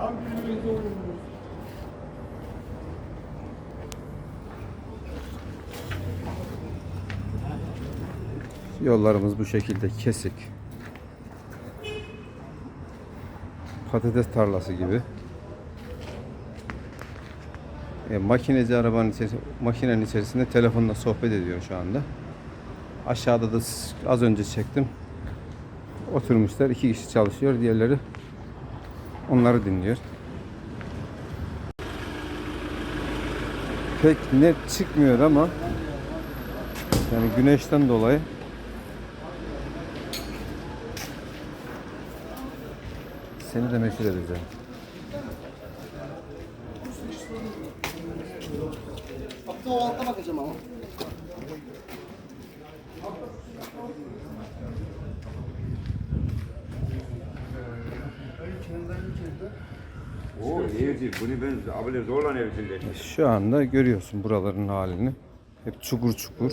Tam günümüzde oynuyoruz. Yollarımız bu şekilde kesik. Patates tarlası gibi. E, makineci arabanın içerisinde, makinenin içerisinde telefonla sohbet ediyor şu anda. Aşağıda da az önce çektim. Oturmuşlar. iki kişi çalışıyor. Diğerleri onları dinliyor. Pek net çıkmıyor ama yani güneşten dolayı seni de meşhur edeceğim. Hatta o altta bakacağım ama. Oo iyi Bunu ben abiyle zorla evsinde. Şu anda görüyorsun buraların halini. Hep çukur çukur.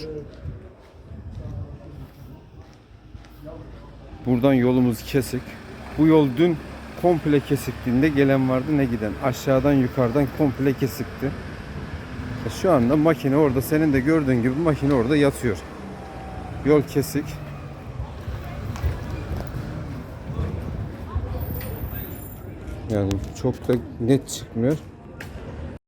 Buradan yolumuz kesik. Bu yol dün komple kesiktiğinde gelen vardı ne giden. Aşağıdan yukarıdan komple kesikti. E Şu anda makine orada senin de gördüğün gibi makine orada yatıyor. Yol kesik. Yani çok da net çıkmıyor.